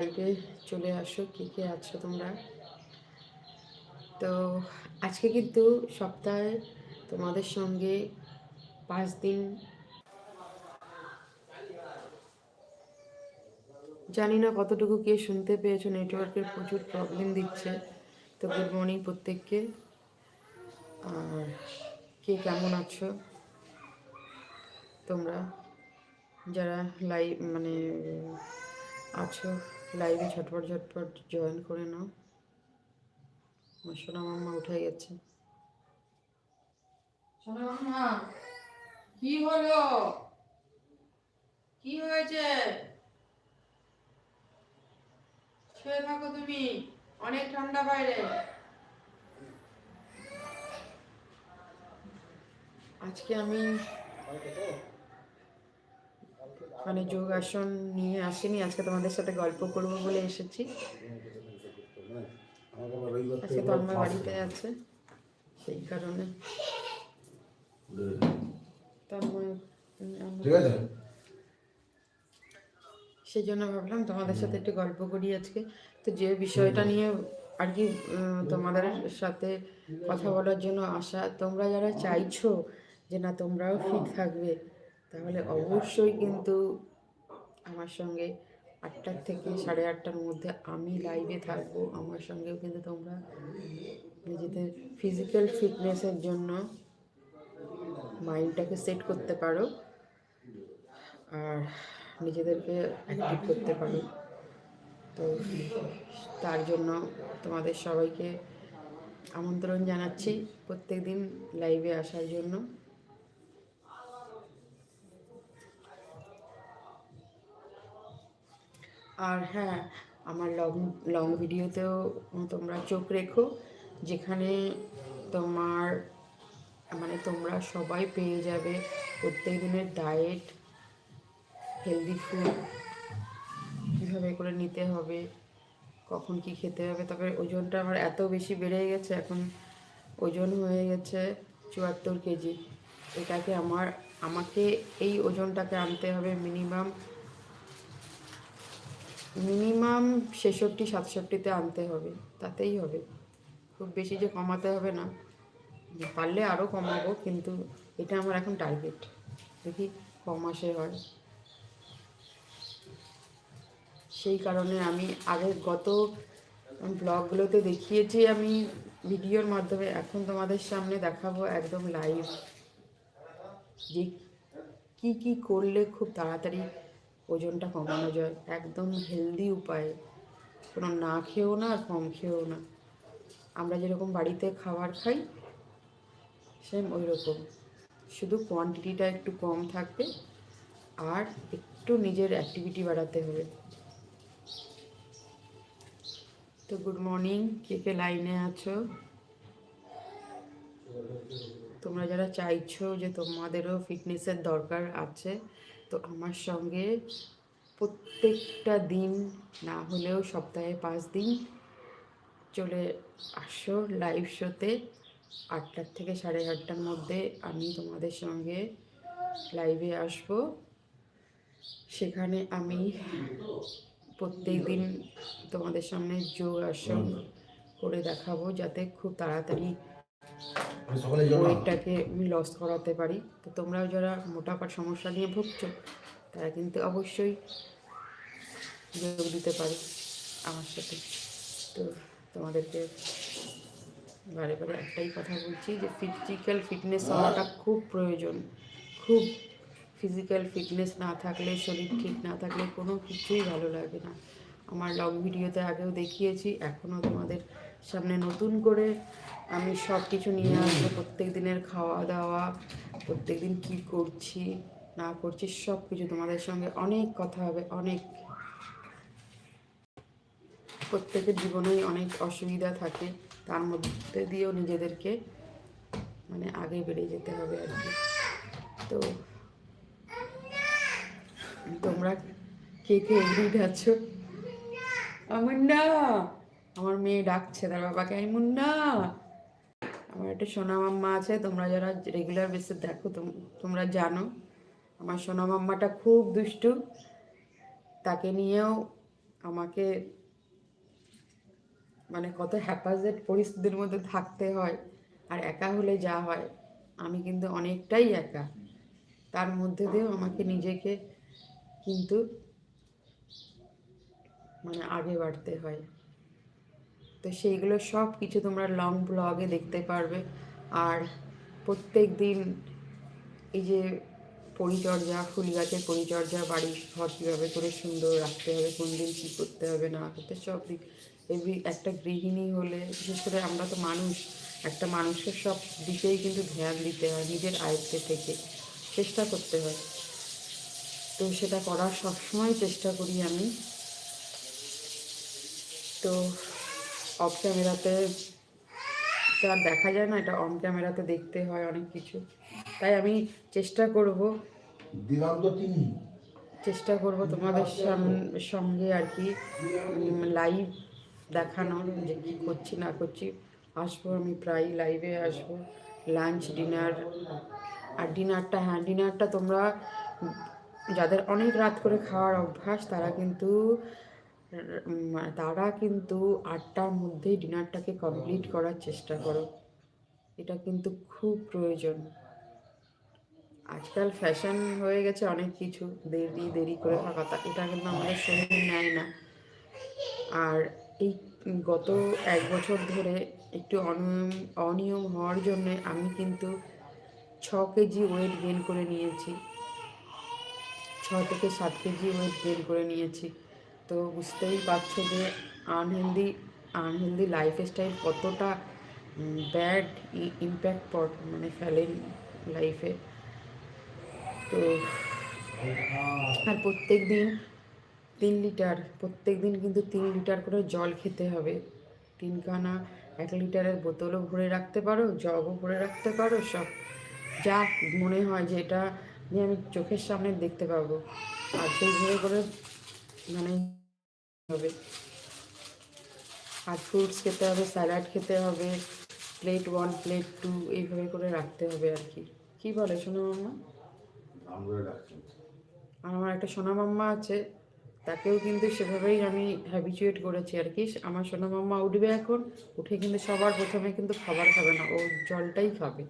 লাইভে চলে আসো, কে কে আছো তোমরা? তো আজকে কিন্তু সপ্তাহে তোমাদের সঙ্গে পাঁচ দিন জানি না কতটুকু কে শুনতে পেয়েছ, নেটওয়ার্কের প্রচুর প্রবলেম দিচ্ছে, তো গুড মর্নিং প্রত্যেককে। আর কে কেমন আছো? তোমরা যারা লাইভ মানে আছো লাইভে ঝটপট ঝটপট জয়েন করে নাও। আমার সোনা মাম্মা উঠে গেছে। সোনা মাম্মা কি হলো? কি হয়েছে? শুয়ে থাকো তুমি অনেক ঠান্ডা বাইরে। আজকে আমি মানে যোগাসন নিয়ে আসিনি আজকে তোমাদের সাথে গল্প করব বলে এসেছি। আজকে তো আমার বাড়িতে আছে সেই কারণে। সেই জন্য ভাবলাম তোমাদের সাথে একটু গল্প করি আজকে। তো যে বিষয়টা নিয়ে আর কি তোমাদের সাথে কথা বলার জন্য আসা তোমরা যারা চাইছো যে না তোমরাও ফিট থাকবে তাহলে অবশ্যই কিন্তু আমার সঙ্গে আটটার থেকে সাড়ে আটটার মধ্যে আমি লাইভে থাকব। আমার সঙ্গেও কিন্তু তোমরা নিজেদের ফিজিক্যাল ফিটনেসের জন্য মাইন্ডটাকে সেট করতে পারো আর নিজেদেরকে অ্যাক্টিভ করতে পারো। তো তার জন্য তোমাদের সবাইকে আমন্ত্রণ জানাচ্ছি প্রত্যেক দিন লাইভে আসার জন্য। আর হ্যাঁ আমার লং লং ভিডিওতেও তোমরা চোখ রেখো, যেখানে তোমার মানে তোমরা সবাই পেয়ে যাবে প্রত্যেক দিনের ডায়েট হেলদি ফুড কীভাবে করে নিতে হবে, কখন কি খেতে হবে তবে ওজনটা আমার এত বেশি বেড়ে গেছে, এখন ওজন হয়ে গেছে চুয়াত্তর কেজি। এটাকে আমার, আমাকে এই ওজনটাকে আনতে হবে মিনিমাম মিনিমাম ছেষট্টি, সাতষট্টিতে আনতে হবে, তাতেই হবে। খুব বেশি যে কমাতে হবে না। পারলে আরও কমাবো, কিন্তু এটা আমার এখন টার্গেট দেখি ক মাসে হয়। সেই কারণে আমি আগের গত ব্লগগুলোতে দেখিয়েছি আমি ভিডিওর মাধ্যমে, এখন তোমাদের সামনে দেখাবো একদম লাইভ যে কি কি করলে খুব তাড়াতাড়ি ওজনটা কমানো যায়। একদম হেলদি উপায়ে। কোনো না খেয়েও না আর কম খেয়েও না। আমরা যেরকম বাড়িতে খাবার খাই সেম ওই রকম শুধু কোয়ান্টিটিটা একটু কম থাকবে আর একটু নিজের অ্যাক্টিভিটি বাড়াতে হবে। তো গুড মর্নিং কে কে লাইনে আছো? তোমরা যারা চাইছো যে তোমাদেরও ফিটনেসের দরকার আছে তো আমার সঙ্গে প্রত্যেকটা দিন, না হলেও সপ্তাহে পাঁচ দিন চলে আসো লাইভ শোতে আটটার থেকে সাড়ে আটটার মধ্যে আমি তোমাদের সঙ্গে লাইভে আসব। সেখানে আমি প্রত্যেক দিন তোমাদের সামনে যোগ আসন করে দেখাবো যাতে খুব তাড়াতাড়ি ওয়েটটাকে আমি লস করাতে পারি। তো তোমরাও যারা মোটাপার সমস্যা নিয়ে ভুগছো তারা কিন্তু অবশ্যই যোগ দিতে পারো আমার সাথে। তো তোমাদেরকে বারে বারে একটাই কথা বলছি যে ফিজিক্যাল ফিটনেস হওয়াটা খুব প্রয়োজন। খুব ফিজিক্যাল ফিটনেস না থাকলে শরীর ঠিক না থাকলে কোনো কিছুই ভালো লাগে না। আমার লং ভিডিওতে আগেও দেখিয়েছি এখনও তোমাদের সামনে নতুন করে আমি সব কিছু নিয়ে আসব। প্রত্যেক দিনের খাওয়া দাওয়া প্রত্যেক দিন কী করছি, না করছি সব কিছু তোমাদের সঙ্গে অনেক কথা হবে, অনেক। প্রত্যেকের জীবনেই অনেক অসুবিধা থাকে, তার মধ্যে দিয়েও নিজেদেরকে মানে আগে বেড়ে যেতে হবে আর কি। তো তোমরা কে কে এগিয়ে যাচ্ছ আমার না! আমার মেয়ে ডাকছে, তার বাবাকে আমি মুন্না। আমার একটা সোনা মাম্মা আছে, তোমরা যারা রেগুলার বেসে দেখো, তোম- তোমরা জানো। আমার সোনা মাম্মাটা খুব দুষ্টু। তাকে নিয়েও আমাকে মানে কত হ্যাপাজেট পরিস্থিতির মধ্যে থাকতে হয় আর একা হলে যা হয়, আমি কিন্তু অনেকটাই একা। তার মধ্যে দিয়েও আমাকে নিজেকে কিন্তু মানে আগে বাড়তে হয়। তো সেইগুলো সব কিছু তোমরা লং ব্লগে দেখতে পারবে। আর প্রত্যেক দিন এই যে পরিচর্যা, ফুল গাছের পরিচর্যা, বাড়ির ঘর কীভাবে করে সুন্দর রাখতে হবে, কোন দিন কী করতে হবে, না করতে সব দিক। এভরি একটা গৃহিণী হলে, বিশেষ করে আমরা তো মানুষ, একটা মানুষের সব দিকেই কিন্তু ধ্যান দিতে হয়, নিজের আয়ত্তে থেকে চেষ্টা করতে হয়। তো সেটা করার সবসময় চেষ্টা করি আমি। তো অফ ক্যামেরাতে আর দেখা যায় না এটা অন ক্যামেরাতে দেখতে হয় অনেক কিছু। তাই আমি চেষ্টা করব। চেষ্টা করব তোমাদের সঙ্গে আর কি লাইভ দেখানোর যে কী করছি না করছি। আসব আমি প্রায় লাইভে আসব। লাঞ্চ ডিনার আর ডিনারটা হ্যাঁ ডিনারটা তোমরা যাদের অনেক রাত করে খাওয়ার অভ্যাস তারা কিন্তু তারা কিন্তু আটটার মধ্যেই ডিনারটাকে কমপ্লিট করার চেষ্টা করো। এটা কিন্তু খুব প্রয়োজন। আজকাল ফ্যাশন হয়ে গেছে অনেক কিছু, দেরি দেরি করে থাকা। এটা কিন্তু আমাদের শরীর নেয় না। আর এই গত এক বছর ধরে একটু অনিয়ম অনিয়ম হওয়ার জন্যে আমি কিন্তু ছ কেজি ওয়েট গেন করে নিয়েছি। ছ থেকে সাত কেজি ওয়েট গেন করে নিয়েছি। তো বুঝতেই পারছ যে আনহেলদি আনহেলদি লাইফস্টাইল কতটা ব্যাড ইম্প্যাক্ট মানে ফেলে লাইফে তো আর প্রত্যেক দিন তিন লিটার, প্রত্যেক দিন কিন্তু তিন লিটার করে জল খেতে হবে। তিনখানা এক লিটারের বোতলও ভরে রাখতে পারো, জগও ভরে রাখতে পারো, সব যা মনে হয় যে এটা আমি চোখের সামনে দেখতে পাবো। আর সেইভাবে করে মানে হবে। আর ফ্রুটস খেতে হবে স্যালাড খেতে হবে প্লেট ওয়ান প্লেট টু এইভাবে করে রাখতে হবে আর কি। কী বলে সোনা মাম্মা? আর আমার একটা সোনা মাম্মা আছে তাকেও কিন্তু সেভাবেই আমি হ্যাবিচুয়েট করেছি আর কি। আমার সোনা মাম্মা উঠবে এখন উঠে কিন্তু সবার প্রথমে কিন্তু খাবার খাবে না ও জলটাই খাবে।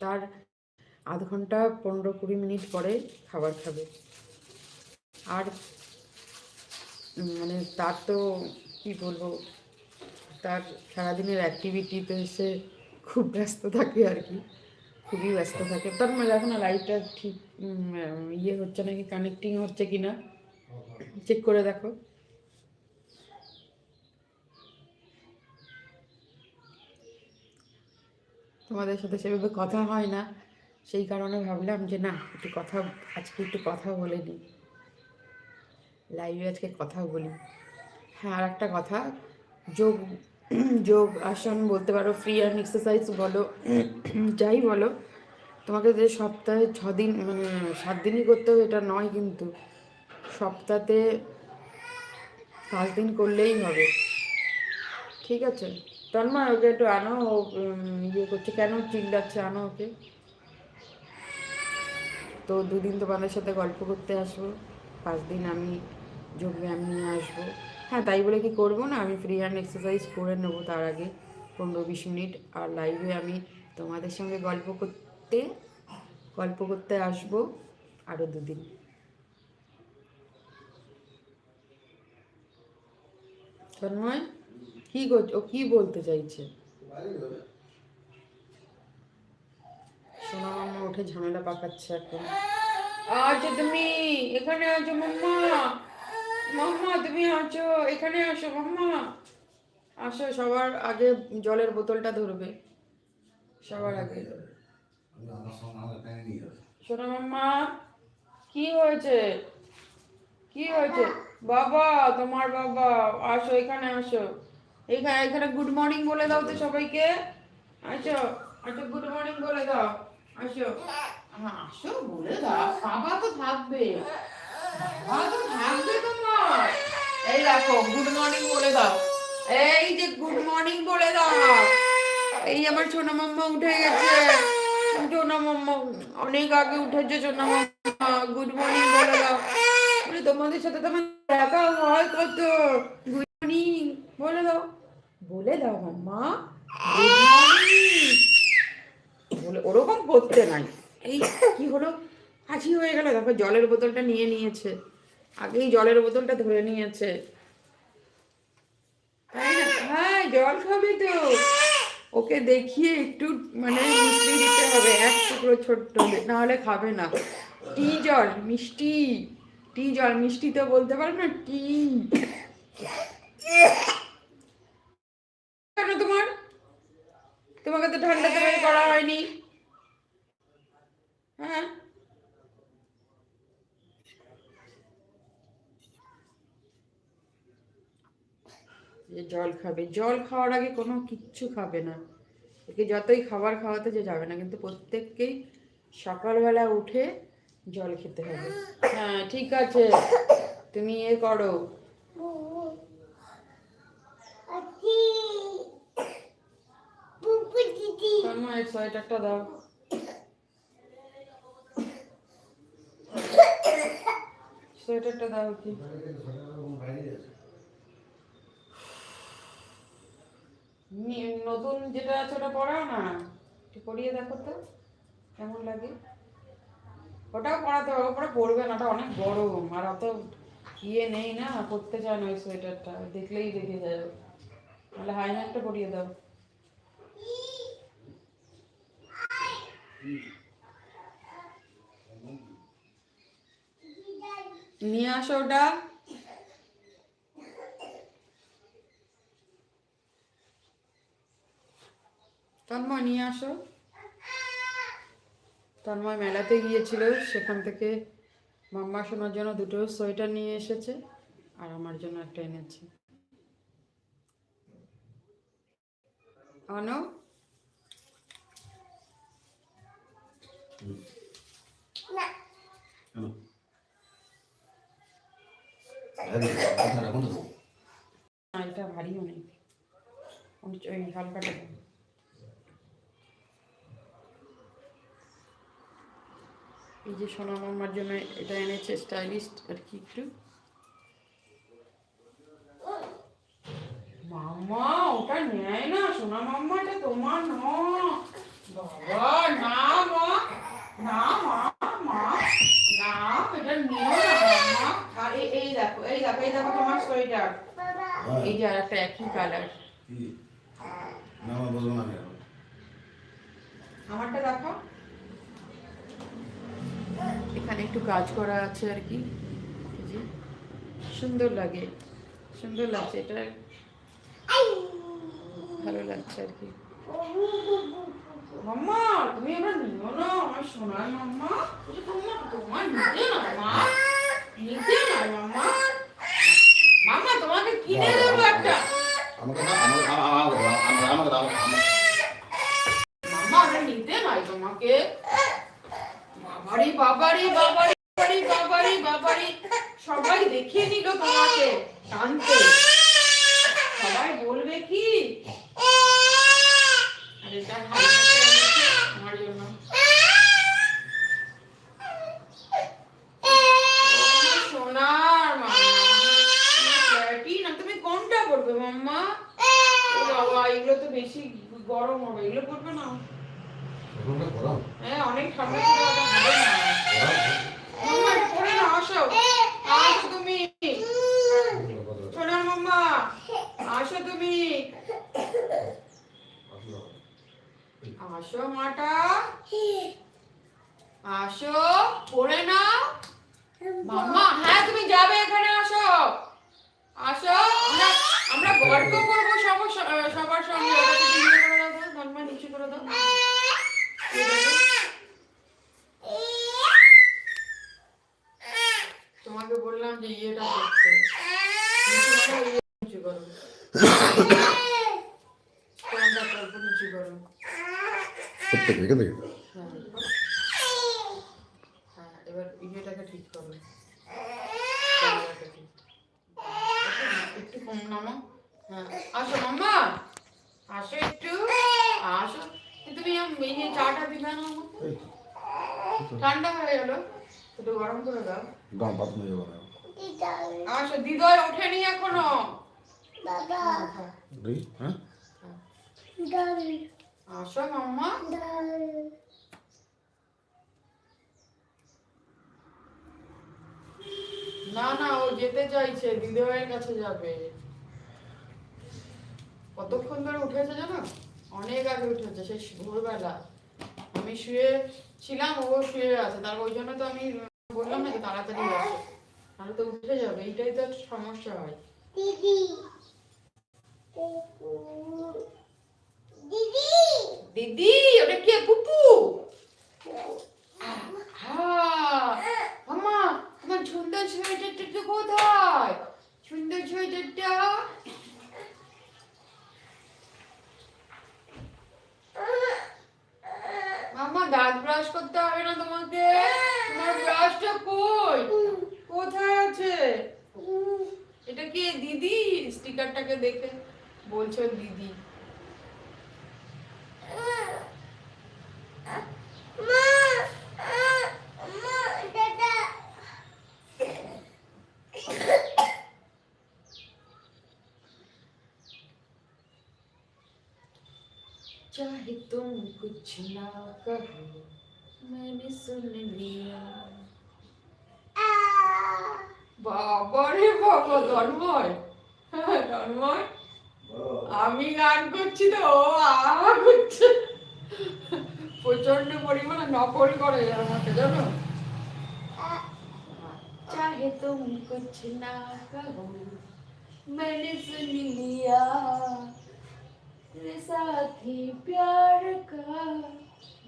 তার আধ ঘণ্টা পনেরো কুড়ি মিনিট পরে খাবার খাবে। আর মানে তার তো, কি বলব, তার সারাদিনের অ্যাক্টিভিটিতে সে খুব ব্যস্ত থাকে আর কি, খুবই ব্যস্ত থাকে। তার মানে দেখো না লাইটটা ঠিক ইয়ে হচ্ছে নাকি কানেক্টিং হচ্ছে কি না চেক করে দেখো। তোমাদের সাথে সেভাবে কথা হয় না, সেই কারণে ভাবলাম যে না, একটু কথা, আজকে একটু কথা বলে নিই। লাইভে আজকে কথা বলি। হ্যাঁ আর একটা কথা। যোগ যোগ আসন বলতে পারো ফ্রি অ্যান্ড এক্সারসাইজ বলো, যাই বলো, তোমাকে যে সপ্তাহে ছ দিন মানে সাত দিনই করতে হবে, এটা নয় কিন্তু সপ্তাহে পাঁচ দিন করলেই হবে। ঠিক আছে? তন্ময়, ওকে একটু আনো, ও ইয়ে করছে। কেন চিল্লাচ্ছে? আনো ওকে। তো দুদিন তোমাদের সাথে গল্প করতে আসব। পাঁচ দিন আমি যোগব্যায়াম নিয়ে আসব। হ্যাঁ তাই বলে কি করব না, আমি ফ্রি হ্যান্ড এক্সারসাইজ করে নেব তার আগে পনেরো বিশ মিনিট। আর লাইভে আমি তোমাদের সঙ্গে গল্প করতে গল্প করতে আসব আরও দুদিন। তন্ময়, কি ও কি বলতে চাইছে? সোনা মামা উঠে ঝামেলা পাকাচ্ছে এখন। আচ্ছা তুমি এখানে আছো, মাম্মা। মাম্মা তুমি আছো এখানে আসো মাম্মা আসো সবার আগে জলের বোতলটা ধরবে। সবার আগে। সোনা মাম্মা কি হয়েছে? কি হয়েছে? বাবা তোমার বাবা আসো এখানে আসো। এখানে এখানে গুড মর্নিং বলে দাও তো সবাইকে। আসো আসো গুড মর্নিং বলে দাও। আসো। হ্যাঁ আসো বলে দাও বাবা তো থাকবে। বাবা তো থাকবে তোমার এই দেখো গুড মর্নিং বলে দাও। এই যে গুড মর্নিং বলে দাও এই আমার মাম্মা উঠে গেছে। মাম্মা, অনেক আগে উঠেছে মাম্মা। গুড মর্নিং বলে দাও। তোমাদের সাথে তোমার দেখা হয় কত? গুড মর্নিং বলে দাও। বলে দাও মাম্মা বলে, ওরকম করতে নাই। এই কি হলো? হাসি হয়ে গেল। তারপর জলের বোতলটা নিয়ে নিয়েছে। আগেই জলের বোতলটা ধরে নিয়েছে। হ্যাঁ জল খাবে তো। ওকে দেখিয়ে একটু মানে মিষ্টি দিতে হবে, এক টুকরো ছোট্ট না হলে খাবে না। টি জল, মিষ্টি। টি জল, মিষ্টি তো বলতে পারো না, টি। কেন তোমার? তোমাকে তো ঠান্ডা করা হয়নি। হ্যাঁ? যে জল খাবে। জল খাওয়ার আগে কোনো কিচ্ছু খাবে না। একে যতই খাবার খাওয়াতে যে যাবে না, কিন্তু প্রত্যেককেই সকালবেলা উঠে জল খেতে হবে। হ্যাঁ ঠিক আছে। তুমি এ করো। সোয়েটারটা দাও। সোয়েটারটা দাও কি বাইরে আছে নি- নতুন যেটা আছে ওটা পরাও না? একটু পরিয়ে দেখো তো, কেমন লাগে? ওটাও পরাতে হবে, ওপরে পরবে না, ওটা অনেক গরম, আর অত ইয়ে নেই না পরতে চায় না ওই সোয়েটারটা, দেখলেই দেখে যাবে তাহলে হাইনেকটা পরিয়ে দাও। নিয়ে আসো ওটা। তন্ময় নিয়ে আসো। তন্ময় মেলাতে গিয়েছিল সেখান থেকে মাম্মা শোনার জন্য দুটো সোয়েটার নিয়ে এসেছে আর আমার জন্য একটা এনেছে। অনো? এটা ভারী অনেক। হালকাটা। এই যে সোনা মাম্মার জন্য এটা এনেছে স্টাইলিস্ট আর কি একটু। মাম্মা ওটা নেয় না সোনা মাম্মাটা তোমার ন। বাবা না মা না মা মা না এটা নিও না মাম্মা আর এই দেখো এই দেখো এই দেখো তোমার সোয়েটার এই যে আর একটা একই কালার না, আমার বলব না। আমারটা দেখো এখানে একটু কাজ করা আছে আর কি। সুন্দর লাগে সুন্দর লাগছে এটা ভালো লাগছে আর কি। মাম্মা তুমি আমার নিও না আমার সোনার মাম্মা। এটা তোমার তোমার নিতে না মা। নিতে না মাম্মা। মাম্মা তোমাকে কিনে দেবো একটা। আমাকে দাও, আমাকে- আমা- আমাকে আমাকে- আমাকে দাও, মামা ওটা নিতে নাই তোমাকে। বাবারি বাবারি বাবারি বাবারি বাবারি বাবারি। সবাই দেখে নিল তোমাকে, টানতে। সবাই বলবে কি? আর সোনার তুমি কোনটা পরবে মাম্মা? বাবা, এগুলো তো বেশি গরম হবে, এগুলো পরবে না। এখনটা গরম, হ্যাঁ অনেক ঠান্ডা ছিল ওটা হবে না। মাম্মা এটা পরে না আসো। আসো তুমি। সোনার মাম্মা। আসো তুমি। আসো মাটা। আসো পড়ে নাও। মাম্মা হ্যাঁ তুমি যাবে এখানে আসো। আসো আমরা আমরা গল্প করব সবার সবার সঙ্গে। ওটাকে নিচে করে দাও। তো, মাম্মা নিচে করে দাও এই দেখো। তোমাকে বললাম যে ইয়েটা করতে নিচে করো, ইয়ে নিচে করো স্ট্যান্ডটা অল্প নিচে করো প্রত্যেক এখান থেকে হ্যাঁ হ্যাঁ এবার ইয়েটাকে ঠিক করো ক্যামেরাটা ঠিক। একটু কম নামো হ্যাঁ আসো মাম্মা আসো একটু আসো তুমি আম- এই যে চাটা দিবে না আমাকে? এই তো ঠান্ডা হয়ে গেল একটু গরম করে দাও গাম পাত হয়ে যাবে আচ্ছা দিদয় ওঠেনি এখনও রে হ্যাঁ আসো মাম্মা না না, ও যেতে চাইছে। দিদিভাইয়ের কাছে যাবে। কতক্ষণ ধরে উঠেছে জানো? অনেক আগে উঠেছে, সেই ভোরবেলা। আমি শুয়ে ছিলাম, ও শুয়ে আছে। তার ওই জন্য তো আমি বললাম নাকি তাড়াতাড়ি আসে। তাহলে তো উঠে যাবে, এইটাই তো সমস্যা হয়। ওটা কে পুপু মামা আমার সুন্দর সোয়েটারটা কোথায় সুন্দর সোয়েটারটা মামা দাঁত ব্রাশ করতে হবে না তোমাকে? তোমার ব্রাশটা কই? কোথায় আছে? এটা কি, দিদি? স্টিকারটাকে দেখে বলছো দিদি। चाहे तुम कुछ ना कहो मैंने सुन लिया বাবা রে বাবা ধর্ময় হ্যাঁ, ধর্ময় আমি গান করছি তো ও আ করছে প্রচন্ড পরিমাণে নকল করে আমাকে জানো चाहे तुम कुछ ना कहो मैंने सुन लिया तेरे साथी प्यार का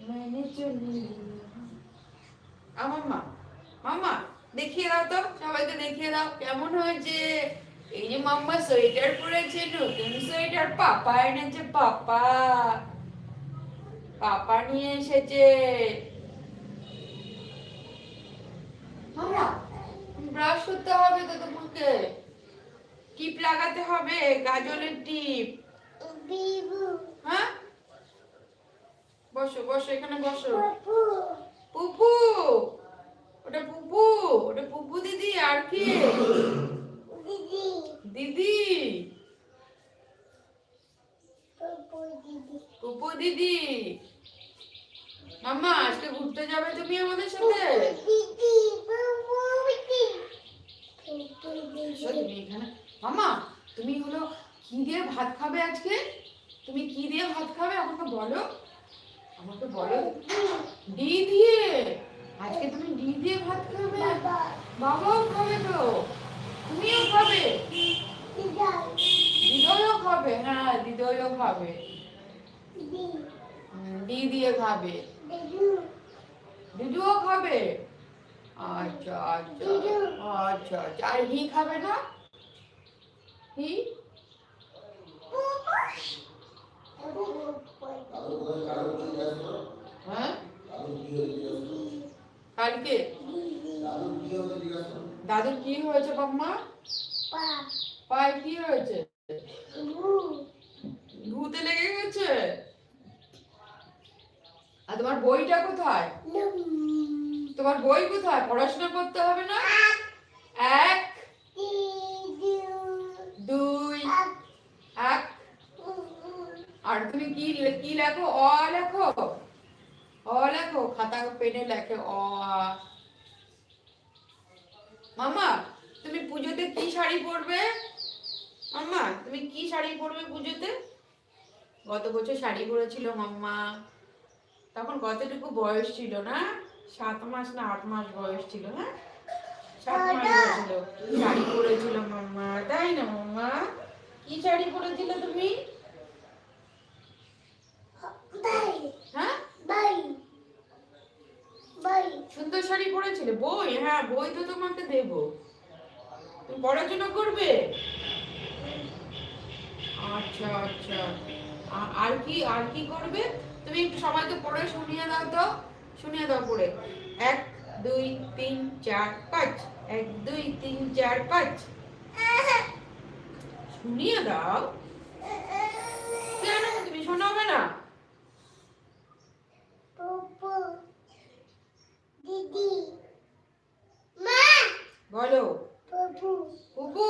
मैंने चुन लिया মামা মামা দেখিয়ে দাও তো সবাইকে দেখিয়ে দাও কেমন হয়েছে এই যে মাম্মা সোয়েটার পরেছে নতুন সোয়েটার পাপা এনেছে পাপা। পাপা নিয়ে এসেছে। মামা ব্রাশ করতে হবে তো তোমাকে। টিপ লাগাতে হবে গাজলের টিপ। হ্যাঁ? বসো বসো এখানে বসো। পুপু ওটা পুপু ওটা পুপু দিদি আর কি? দিদি। পুপু দিদি। মাম্মা, আজকে ঘুরতে যাবে তুমি আমাদের সাথে? মামা তুমি হলো কি দিয়ে ভাত খাবে আজকে? তুমি কি দিয়ে ভাত খাবে আমাকে বলো। আমাকে বলো। ডি দিয়ে। আজকে তুমি ডি দিয়ে ভাত খাবে। বাবাও খাবে তো তুমিও খাবে দিদয়ও খাবে হ্যাঁ দিদয়ও খাবে? ডি দিয়ে খাবে। দিদুও খাবে? আচ্ছা আচ্ছা আচ্ছা আচ্ছা। আর হি খাবে না? হি হ্যাঁ? কালকে? দাদুর কি হয়েছে বাম্মা পায়ে কি হয়েছে? ভূতে লেগে গেছে। আর তোমার বইটা কোথায়? তোমার বই কোথায়? পড়াশোনা করতে হবে না? এক, দুই, এক। আর তুমি কি কি লেখো? অ লেখো? অ লেখো? খাতা পেনে লেখে অ। মামা, তুমি পুজোতে কি শাড়ি পরবে? মাম্মা তুমি কি শাড়ি পরবে পুজোতে? গত বছর শাড়ি পরেছিল মাম্মা। তখন কতটুকু বয়স ছিল না? সাত মাস না আট মাস বয়স ছিল হ্যাঁ? সাত মাস বয়স ছিল। শাড়ি পরেছিল মাম্মা তাই না মাম্মা? কি শাড়ি পরেছিলে তুমি? হ্যাঁ? সুন্দর শাড়ি পরেছিলে? বই? হ্যাঁ বই তো তোমাকে দেব। তুমি পড়াশোনা করবে? আচ্ছা আচ্ছা। আর কি আর কি করবে? তুমি একটু সবাইকে পরে শুনিয়ে দাও তো শুনিয়ে দাও পরে এক দুই তিন চার পাঁচ। এক দুই তিন চার পাঁচ। শুনিয়ে দাও। কেন তুমি শোনাবে না? বলো। পুপু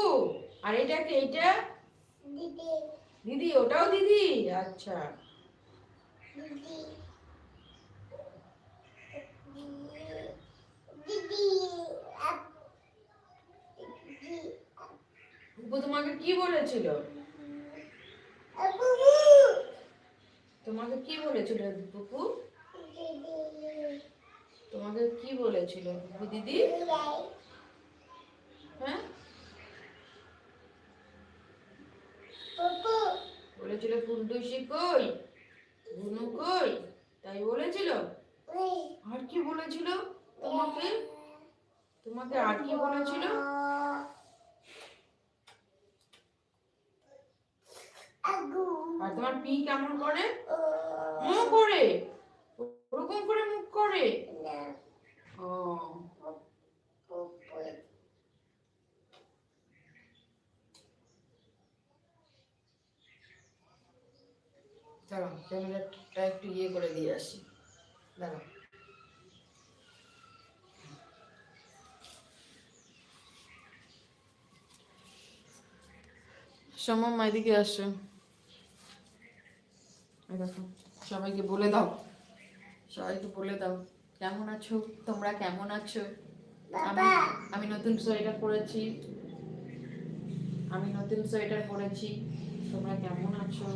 আর এটা কি এটা? দিদি। ওটাও দিদি? আচ্ছা। তোমাকে কি বলেছিল? তোমাকে কি বলেছিল পুপু তোমাকে কি বলেছিল দিদি? হ্যাঁ? বলেছিল ফুলটুসি কই? বুনু কই? তাই বলেছিল। আর কি বলেছিল তোমাকে? তোমাকে আর কি বলেছিল? আর তোমার পি কেমন করে? মুখ করে। ওরকম করে মুখ করে? ও। দাঁড়াও ক্যামেরাটা একটু ইয়ে করে দিয়ে আসি। দাঁড়াও। সমম্মা এদিকে আসো। দেখো, সবাইকে বলে দাও। সবাইকে বলে দাও, কেমন আছো? তোমরা কেমন আছো? আমি আমি নতুন সোয়েটার পরেছি। আমি নতুন সোয়েটার পরেছি। তোমরা কেমন আছো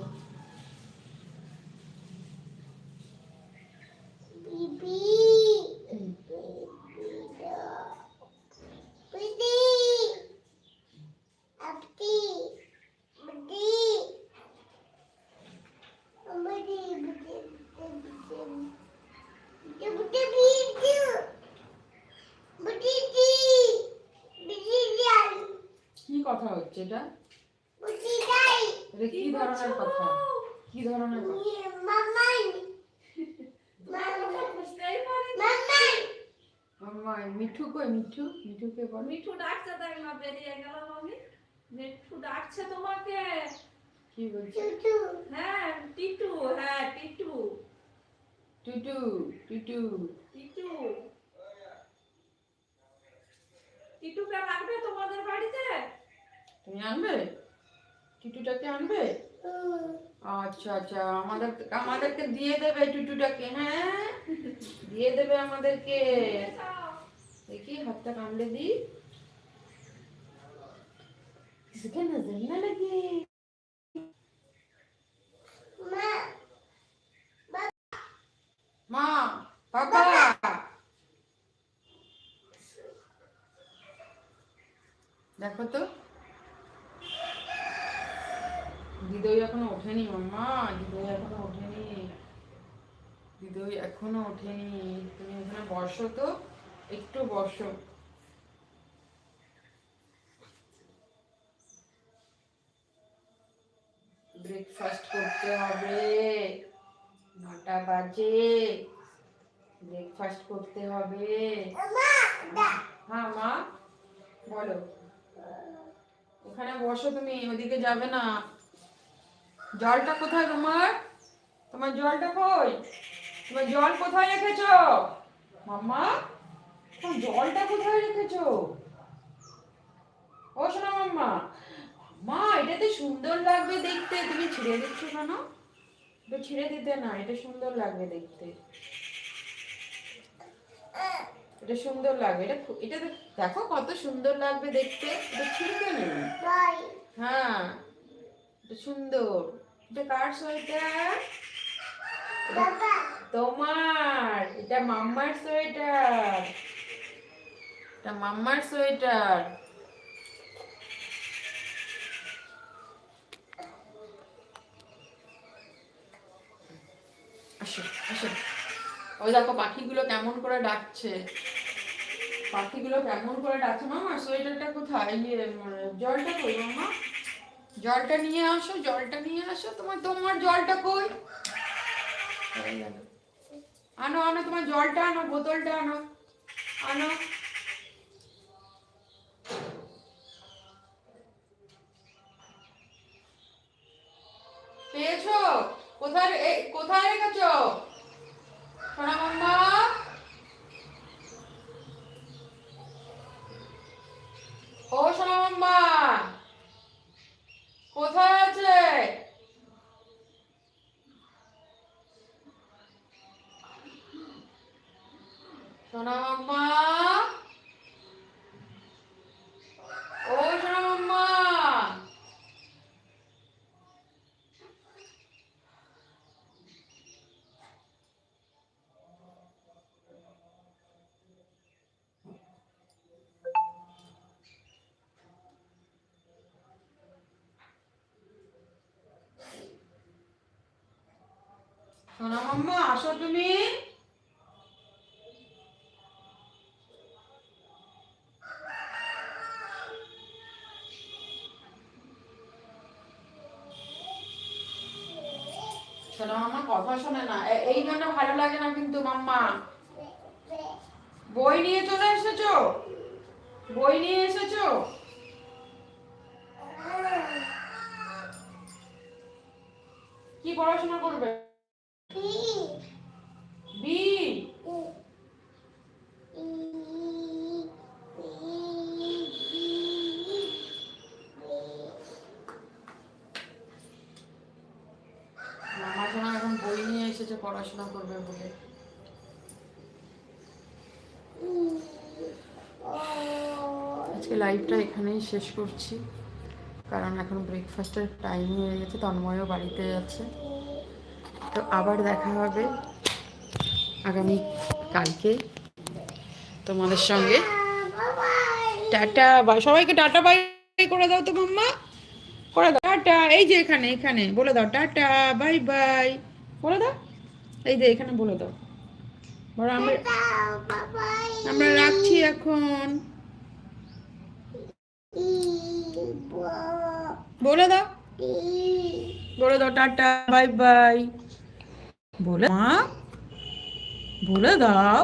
কি কথা হচ্ছে এটা এটা কি ধরনের কথা কি ধরনের কথা মাম্মা মিঠু কই মিঠু মিঠুকে বল মিঠু ডাকছে তাই মা বেরিয়ে গেল মামি মিঠু ডাকছে তোমাকে। কি বলছে? হ্যাঁ টিটু হ্যাঁ টিটু। টুটু টুটু। টিটু। টিটুকে রাখবে তোমাদের বাড়িতে? তুমি আনবে? টুটুটাকে আনবে? আচ্ছা আচ্ছা আমাদের আমাদেরকে দিয়ে দেবে টুটুটাকে হ্যাঁ? দিয়ে দেবে আমাদেরকে। দেখি হাতটা কামড়ে দি দেখো তো। দিদই এখনও ওঠেনি মাম্মা। দিদই এখনও ওঠেনি। দিদই এখনও ওঠেনি। তুমি এখানে বসো তো। একটু বসো। ব্রেকফাস্ট করতে হবে। নটা বাজে। ব্রেকফাস্ট করতে হবে। হ্যাঁ মা বলো। ওখানে বসো তুমি ওদিকে যাবে না। জলটা কোথায় তোমার? তোমার জলটা কই? তোমার জল কোথায় রেখেছো? মাম্মা তোমার জলটা কোথায় রেখেছো? ও শোনা মাম্মা। মা এটাতে সুন্দর লাগবে দেখতে। তুমি ছিঁড়ে দিচ্ছ কেন? এটা ছিঁড়ে দিতে না এটা সুন্দর লাগবে দেখতে। এটা সুন্দর লাগবে। এটা এটা দেখো কত সুন্দর লাগবে দেখতে। এটা ছিঁড়বে না? হ্যাঁ এটা সুন্দর। এটা কার সোয়েটার? তোমার। এটা মাম্মার সোয়েটার। এটা মাম্মার সোয়েটার আসো আসো ওই দেখো পাখিগুলো কেমন করে ডাকছে। পাখিগুলো কেমন করে ডাকছে। মামা, সোয়েটারটা কোথায়? ইয়ে জলটা কই মামা? জলটা নিয়ে আসো, জলটা নিয়ে আসো। তোমার তোমার জলটা কই? আনো আনো, তোমার জলটা আনো, বোতলটা আনো আনো। পেয়েছ? কোথায় কোথায় রেখেছো? ও সোনামাম্মা কোথায় আছে? সোনামাম্মা সোনা মাম্মা, আসো তুমি। ভালো লাগে না কিন্তু মাম্মা। বই নিয়ে চলে এসেছ? বই নিয়ে এসেছ? কি পড়াশোনা করবে বি মামা সোনা এখন বই নিয়ে এসেছে পড়াশোনা করবে বলে আজকে লাইভটা এখানেই শেষ করছি। কারণ এখন ব্রেকফাস্টের টাইম হয়ে গেছে, তন্ময়ও বাড়িতে যাচ্ছে তো আবার দেখা হবে আগামী কালকে তোমাদের সঙ্গে। টাটা বাই সবাইকে টাটা বাই করে দাও তো মাম্মা। করে দাও। টাটা, এই যে এখানে এখানে, বলে দাও, টাটা বাই বাই বলে দাও, এই যে এখানে বলে দাও। আমরা আমরা রাখছি এখন। বলে দাও। বলে দাও টাটা বাই বাই। বলে মা বলে দাও।